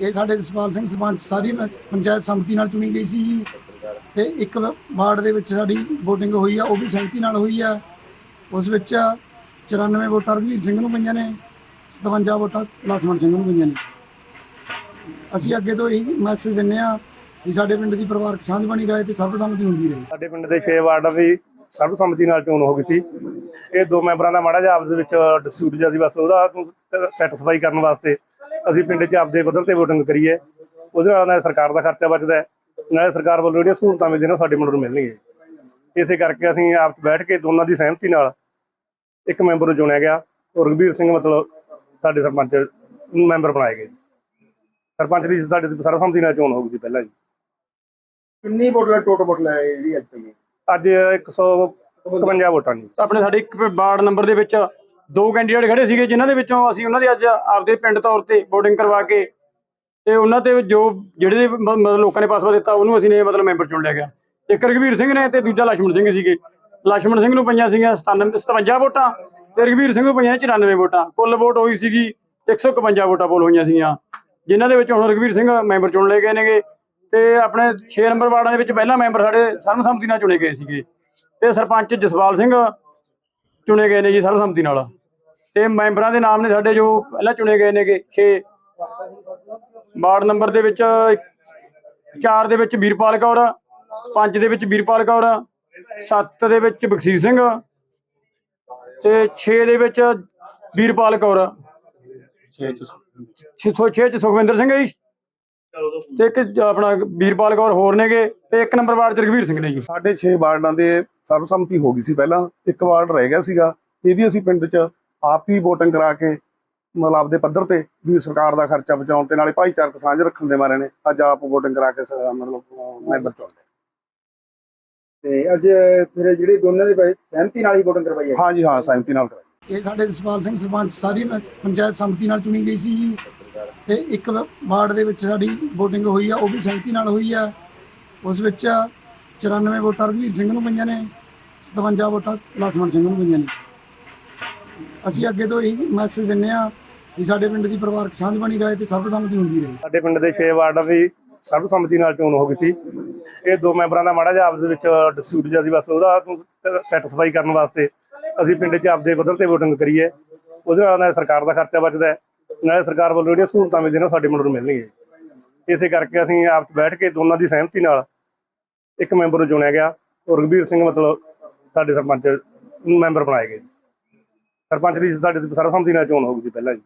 ਇਹ ਸਾਡੇ ਜਸਪਾਲ ਸਿੰਘ ਸਰਪੰਚ ਸਾਰੀ ਪ- ਪੰਚਾਇਤ ਸੰਮਤੀ ਨਾਲ ਚੁਣੀ ਗਈ ਸੀ ਜੀ। ਤੇ ਇੱਕ ਵ- ਵਾਰਡ ਦੇ ਵਿੱਚ ਸਾਡੀ VOTING ਹੋਈ ਆ, ਉਹ ਵੀ ਸਹਿਮਤੀ ਨਾਲ ਹੋਈ ਆ। ਉਸ ਵਿੱਚ 94 ਵੋਟਾਂ ਰਘਵੀਰ ਸਿੰਘ ਨੂੰ ਪਈਆਂ ਨੇ 57 ਵੋਟਾਂ ਲਸਮਣ ਸਿੰਘ ਨੂੰ ਪਈਆਂ ਨੇ। ਅਸੀਂ ਅੱਗੇ ਤੋਂ ਇਹੀ ਮੈਸੇਜ ਦਿੰਨੇ ਆ ਵੀ ਸਾਡੇ ਪਿੰਡ ਦੀ ਪਰਿਵਾਰਕ ਸਾਂਝ ਬਣੀ ਰਹੇ ਤੇ ਸਰਬਸੰਮਤੀ ਹੁੰਦੀ ਰਹੇ। ਸਾਡੇ ਪਿੰਡ ਦੇ 6 ਵਾਰਡਾਂ ਦੀ ਸਰਬਸੰਮਤੀ ਨਾਲ ਚੋਣ ਹੋ ਗਈ ਸੀ। ਇਹ ਦੋ ਮੈਂਬਰਾਂ ਦਾ ਮਾੜਾ ਜਿਹਾ ਆਪਸ ਵਿੱਚ ਡਿਸਪਿਊਟ ਜਿਹਾ ਸੀ, ਬਸ ਉਹਦਾ ਸੈਟੀਸਫਾਈ ਕਰਨ ਵਾਸਤੇ ਅਸੀਂ ਪਿੰਡ 'ਚ ਆਪਦੇ ਪੱਧਰ ਤੇ VOTING ਕਰੀਏ ਉਹਦੇ ਨਾਲ ਨਾ ਸਰਕਾਰ ਦਾ ਖਰਚਾ ਬਚਦਾ ਹੈ, ਨਾਲੇ ਸਰਕਾਰ ਵੱਲੋਂ ਜਿਹੜੀਆਂ ਸਹੂਲਤਾਂ ਮਿਲਦੀਆਂ ਨੇ ਸਾਡੇ ਮੁੰਡੇ ਨੂੰ ਮਿਲਣਗੀਆਂ। ਇਸੇ ਕਰਕੇ ਅਸੀਂ ਆਪ ਬੈਠ ਕੇ ਦੋਨਾਂ ਦੀ ਸਹਿਮਤੀ ਨਾਲ ਇੱਕ ਮੈਂਬਰ ਨੂੰ ਚੁਣਿਆ ਗਿਆ ਔਰ ਰਘਬੀਰ ਸਿੰਘ ਮਤਲਬ ਸਾਡੇ ਸਰਪੰਚ ਮੈਂਬਰ ਬਣਾਏ ਗਏ। ਸਰਪੰਚ ਦੀ ਸਾਡੇ ਸਰਬਸੰਮਤੀ ਨਾਲ ਚੋਣ ਹੋ ਗਈ ਸੀ ਪਹਿਲਾਂ ਜੀ। ਕਿੰਨੀ ਬੋਤਲਾਂ ਟੋਟਲ ਬੋਤਲਾਂ ਹੈ ਜਿਹੜੀ ਅੱਜ ਪਈ ਅੱਜ 151 ਵੋਟਾਂ ਜੀ। ਆਪਣੇ ਸਾਡੇ ਇੱਕ ਵਾਰਡ ਨੰਬਰ ਦੇ ਵਿੱਚ ਦੋ ਕੈਂਡੀਡੇਟ ਖੜੇ ਸੀਗੇ ਜਿਨ੍ਹਾਂ ਦੇ ਵਿੱਚੋਂ ਅਸੀਂ ਉਹਨਾਂ ਦੇ ਅੱਜ ਆਪਦੇ ਪਿੰਡ ਤੌਰ ਤੇ VOTING ਕਰਵਾ ਕੇ ਤੇ ਉਹਨਾਂ ਤੇ ਜੋ ਜਿਹੜੇ ਮਤਲਬ ਲੋਕਾਂ ਨੇ ਪਾਸਵਾ ਦਿੱਤਾ, ਉਹਨੂੰ ਅਸੀਂ ਨੇ ਮਤਲਬ ਮੈਂਬਰ ਚੁਣ ਲਿਆ ਗਿਆ। ਇੱਕ ਰਗਵੀਰ ਸਿੰਘ ਨੇ ਤੇ ਦੂਜਾ ਲਛਮਣ ਸਿੰਘ ਸੀਗੇ। ਲਛਮਣ ਸਿੰਘ ਨੂੰ ਪਈਆਂ ਸੀਗੀਆਂ 57 ਵੋਟਾਂ ਤੇ ਰਗਵੀਰ ਸਿੰਘ ਨੂੰ ਪਈਆਂ 94 ਵੋਟਾਂ। ਕੁੱਲ ਵੋਟ ਹੋਈ ਸੀਗੀ 151 ਵੋਟਾਂ ਪੋਲ ਹੋਈਆਂ ਸੀਗੀਆਂ। ਜਿਨ੍ਹਾਂ ਦੇ ਵਿੱਚ ਹੁਣ ਰਗਵੀਰ ਸਿੰਘ ਮੈਂਬਰ ਚੁਣ ਲਏ ਗਏ ਨੇਗੇ ਤੇ ਆਪਣੇ 6 ਨੰਬਰ ਵਾਰਡਾਂ ਦੇ ਵਿੱਚ ਪਹਿਲਾ ਮੈਂਬਰ ਸਾਡੇ ਸਰਵਸੰਮਤੀ ਨਾਲ ਚੁਣੇ ਗਏ ਸੀਗੇ। ਤੇ ਸਰਪੰਚ ਜਸਵਾਲ ਸਿੰਘ ਚੁਣੇ ਗਏ ਨੇ ਜੀ ਸਰਵਸੰਮਤੀ ਨਾਲ। ਤੇ ਮੈਂਬਰਾਂ ਦੇ ਨਾਮ ਨੇ ਸਾਡੇ ਜੋ ਪਹਿਲਾਂ ਚੁਣੇ ਗਏ ਨੇਗੇ 6 ਵਾਰਡ ਨੰਬਰ ਦੇ ਵਿੱਚ 4 ਦੇ ਵਿੱਚ ਵੀਰਪਾਲ ਕੌਰ 5 ਦੇ ਵਿੱਚ ਵੀਰਪਾਲ ਕੌਰ 7 ਦੇ ਵਿੱਚ ਬਖਸ਼ੀਸ਼ ਸਿੰਘ ਤੇ 6 ਦੇ ਵਿੱਚ ਵੀਰਪਾਲ ਕੌਰ। 6 6 ਚ ਸੁਖਵਿੰਦਰ ਸਿੰਘ ਜੀ। ਤੇ ਇੱਕ ਆਪਣਾ ਵੀਰਪਾਲ ਕੌਰ ਹੋਰ ਨੇਗੇ ਤੇ ਇੱਕ ਨੰਬਰ ਵਾਰਡ ਚ ਰਘਵੀਰ ਸਿੰਘ ਨੇ ਜੀ। ਸਾਡੇ 6 ਵਾਰਡਾਂ ਦੇ ਸਰਬਸੰਮਤੀ ਹੋ ਗਈ ਸੀ ਪਹਿਲਾਂ। ਇੱਕ ਵਾਰਡ ਰਹਿ ਗਿਆ ਸੀਗਾ। ਇਹਦੀ ਅਸੀਂ ਪਿੰਡ 'ਚ ਆਪ ਹੀ VOTING ਕਰਾ ਕੇ ਮਤਲਬ ਆਪਦੇ ਪੱਧਰ ਤੇ ਵੀ ਸਰਕਾਰ ਦਾ ਖਰਚਾ ਬਚਾਉਣ ਤੇ ਨਾਲੇ ਭਾਈਚਾਰਕ ਸਾਂਝ ਰੱਖਣ ਦੇ ਮਾਰੇ ਨੇ ਅੱਜ ਆਪ VOTING ਕਰਾ ਕੇ ਸ- ਮਤਲਬ ਮੈਂਬਰ ਚੁਣ ਲਏ। ਤੇ ਅੱਜ ਫਿਰ ਜਿਹੜੇ ਦੋਨਾਂ ਦੇ ਭਾਈ ਸਹਿਮਤੀ ਨਾਲ ਹੀ ਵੋਟਿੰਗ ਕਰਵਾਈ ਹੈ। ਹਾਂਜੀ ਹਾਂ ਸਹਿਮਤੀ ਨਾਲ ਕਰਾਈ। ਇਹ ਸਾਡੇ ਜਸਪਾਲ ਸਿੰਘ ਸਰਪੰਚ ਸਾਰੀ ਪੰਚਾਇਤ ਸੰਮਤੀ ਨਾਲ ਚੁਣੀ ਗਈ ਸੀ। ਜੀ ਤੇ ਇੱਕ ਵ- ਵਾਰਡ ਦੇ ਵਿੱਚ ਸਾਡੀ VOTING ਹੋਈ ਆ ਉਹ ਵੀ ਸਹਿਮਤੀ ਨਾਲ ਹੋਈ ਆ। ਉਸ ਵਿੱਚ 94 ਵੋਟਾਂ ਰਘਵੀਰ ਸਿੰਘ ਨੂੰ ਪਈਆਂ ਨੇ 57 ਵੋਟਾਂ ਲਸਮਣ ਸਿੰਘ ਨੂੰ ਪਈਆਂ ਨੇ। ਅਸੀਂ ਅੱਗੇ ਤੋਂ ਇਹ ਮੈਸੇਜ ਦਿੰਨੇ ਆ ਵੀ ਸਾਡੇ ਪਿੰਡ ਦੀ ਪਰਿਵਾਰਕ ਸਾਂਝ ਬਣੀ ਰਹੇ ਤੇ ਸਰਬਸੰਮਤੀ ਹੁੰਦੀ ਰਹੇ। ਸਾਡੇ ਪਿੰਡ ਦੇ 6 ਵਾਰਡਾਂ ਦੀ ਸਰਬਸੰਮਤੀ ਨਾਲ ਚੋਣ ਹੋ ਗਈ ਸੀ। ਇਹ ਦੋ ਮੈਂਬਰਾਂ ਦਾ ਮਾੜਾ ਜਿਹਾ ਆਪਸ ਵਿੱਚ ਡਿਸਪਿਊਟ ਜਿਹਾ ਸੀ ਬਸ ਉਹਦਾ ਸੈਟੀਸਫਾਈ ਕਰਨ ਵਾਸਤੇ ਅਸੀਂ ਪਿੰਡ 'ਚ ਆਪਦੇ ਪੱਧਰ ਤੇ VOTING ਕਰੀਏ। ਉਹਦੇ ਨਾਲ ਨਾ ਸਰਕਾਰ ਦਾ ਖਰਚਾ ਬਚਦਾ ਹੈ, ਨਾਲੇ ਸਰਕਾਰ ਵੱਲੋਂ ਜਿਹੜੀਆਂ ਸਹੂਲਤਾਂ ਮਿਲਦੀਆਂ ਨੇ ਸਾਡੇ ਮੁੰਡੇ ਨੂੰ ਮਿਲਣਗੀਆਂ। ਇਸੇ ਕਰਕੇ ਅਸੀਂ ਆਪ ਬੈਠ ਕੇ ਦੋਨਾਂ ਦੀ ਸਹਿਮਤੀ ਨਾਲ ਇੱਕ ਮੈਂਬਰ ਨੂੰ ਚੁਣਿਆ ਗਿਆ ਔਰ ਰਘਬੀਰ ਸਿੰਘ ਮਤਲਬ ਸਾਡੇ ਸਰਪੰਚ ਮੈਂਬਰ ਬਣਾਏ ਗਏ। ਸਰਪੰਚ ਦੀ ਸਾਡੇ ਦੀ ਸਰਬਸੰਮਤੀ ਨਾਲ ਚੋਣ ਹੋ ਗਈ ਸੀ ਪਹਿਲਾਂ ਜੀ।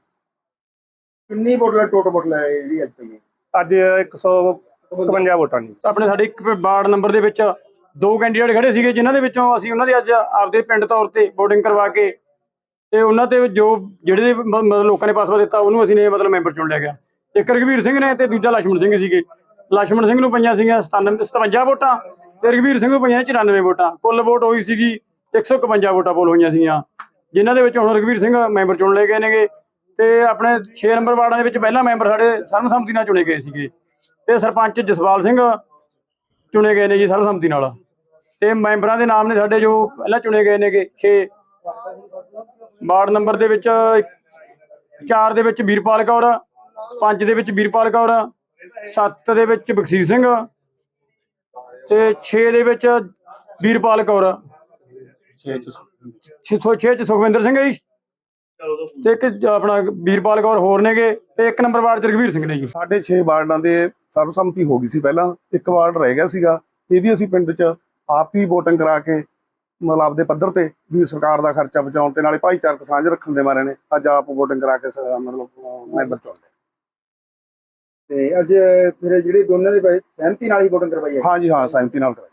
ਕਿੰਨੀ ਬੋਟਲ ਟੋਟਲ ਬੋਟਲ ਹੈ ਜਿਹੜੀ ਅੱਜ ਪਈ ਅੱਜ 151 ਵੋਟਾਂ ਜੀ। ਆਪਣੇ ਸਾਡੇ ਇੱਕ ਵਾਰਡ ਨੰਬਰ ਦੇ ਵਿੱਚ ਦੋ ਕੈਂਡੀਡੇਟ ਖੜੇ ਸੀਗੇ ਜਿਨ੍ਹਾਂ ਦੇ ਵਿੱਚੋਂ ਅਸੀਂ ਉਹਨਾਂ ਦੇ ਅੱਜ ਆਪਦੇ ਪਿੰਡ ਤੌਰ ਤੇ ਵੋਟਿੰਗ ਕਰਵਾ ਕੇ ਤੇ ਉਹਨਾਂ ਤੇ ਜੋ ਜਿਹੜੇ ਮਤਲਬ ਲੋਕਾਂ ਨੇ ਪਾਸਵਾ ਦਿੱਤਾ ਉਹਨੂੰ ਅਸੀਂ ਨੇ ਮਤਲਬ ਮੈਂਬਰ ਚੁਣ ਲਿਆ ਗਿਆ। ਇੱਕ ਰਘਵੀਰ ਸਿੰਘ ਨੇ ਤੇ ਦੂਜਾ ਲక్ష్మణ ਸਿੰਘ ਸੀਗੇ। ਲక్ష్మణ ਸਿੰਘ ਨੂੰ ਪਈਆਂ ਸੀਗੀਆਂ 97 57 ਵੋਟਾਂ ਤੇ ਰਘਵੀਰ ਸਿੰਘ ਨੂੰ ਪਈਆਂ 94 ਵੋਟਾਂ। ਕੁੱਲ ਵੋਟ ਹੋਈ ਸੀਗੀ 151 ਵੋਟਾਂ ਪੋਲ ਹੋਈਆਂ ਸੀਗੀਆਂ। ਜਿਨ੍ਹਾਂ ਦੇ ਵਿੱਚ ਹੁਣ ਰਘਵੀਰ ਸਿੰਘ ਮੈਂਬਰ ਚੁਣ ਲਏ ਗਏ ਨੇਗੇ ਤੇ ਆਪਣੇ 6 ਨੰਬਰ ਵਾਰਡਾਂ ਦੇ ਵਿੱਚ ਪਹਿਲਾ ਮੈਂਬਰ ਸਾਡੇ ਸਰਬਸੰਮਤੀ ਨਾਲ ਚੁਣੇ ਗਏ ਸੀਗੇ। ਤੇ ਸਰਪੰਚ ਜਸਵਾਲ ਸਿੰਘ ਚੁਣੇ ਗਏ ਨੇ ਜੀ ਸਰਬਸੰਮਤੀ ਨਾਲ। ਤੇ ਮੈਂਬਰਾਂ ਦੇ ਨਾਮ ਨੇ ਸਾਡੇ ਜੋ ਪਹਿਲਾਂ ਚੁਣੇ ਗਏ ਨੇਗੇ 6 ਵਾਰਡ ਨੰਬਰ ਦੇ ਵਿੱਚ 4 ਦੇ ਵਿੱਚ ਵੀਰਪਾਲ ਕੌਰ 5 ਦੇ ਵਿੱਚ ਵੀਰਪਾਲ ਕੌਰ 7 ਦੇ ਵਿੱਚ ਬਖਸ਼ੀਰ ਸਿੰਘ ਤੇ 6 ਦੇ ਵਿੱਚ ਵੀਰਪਾਲ ਕੌਰ। 6 6 ਚ ਸੁਖਵਿੰਦਰ ਸਿੰਘ ਹੈ ਜੀ। ਤੇ ਇੱਕ ਆਪਣਾ ਵੀਰਪਾਲ ਕੌਰ ਹੋਰ ਨੇਗੇ ਤੇ ਇੱਕ ਨੰਬਰ ਵਾਰਡ ਚ ਰਘਵੀਰ ਸਿੰਘ ਨੇ ਜੀ। ਸਾਡੇ 6 ਵਾਰਡਾਂ ਦੇ ਸਰਬਸੰਮਤੀ ਹੋ ਗਈ ਸੀ ਪਹਿਲਾਂ ਇੱਕ ਵਾਰਡ ਰਹਿ ਗਿਆ ਸੀਗਾ ਇਹਦੀ ਅਸੀਂ ਪਿੰਡ 'ਚ ਆਪ ਹੀ VOTING ਕਰਾ ਕੇ ਮਤਲਬ ਆਪਦੇ ਪੱਧਰ ਤੇ ਵੀ ਸਰਕਾਰ ਦਾ ਖਰਚਾ ਬਚਾਉਣ ਤੇ ਨਾਲੇ ਭਾਈਚਾਰਕ ਸਾਂਝ ਰੱਖਣ ਦੇ ਮਾਰੇ ਨੇ ਅੱਜ ਆਪ VOTING ਕਰਾ ਕੇ ਮਤਲਬ ਮੈਂਬਰ ਚੁਣ ਲਏ ਤੇ ਅੱਜ ਫਿਰ ਜਿਹੜੇ ਦੋਨਾਂ ਦੇ ਭਾਈ ਸਹਿਮਤੀ ਨਾਲ ਹੀ ਵੋਟਿੰਗ ਕਰਵਾਈ ਹੈ। ਹਾਂਜੀ ਹਾਂ ਸਹਿਮਤੀ ਨਾਲ ਕਰਾਈ।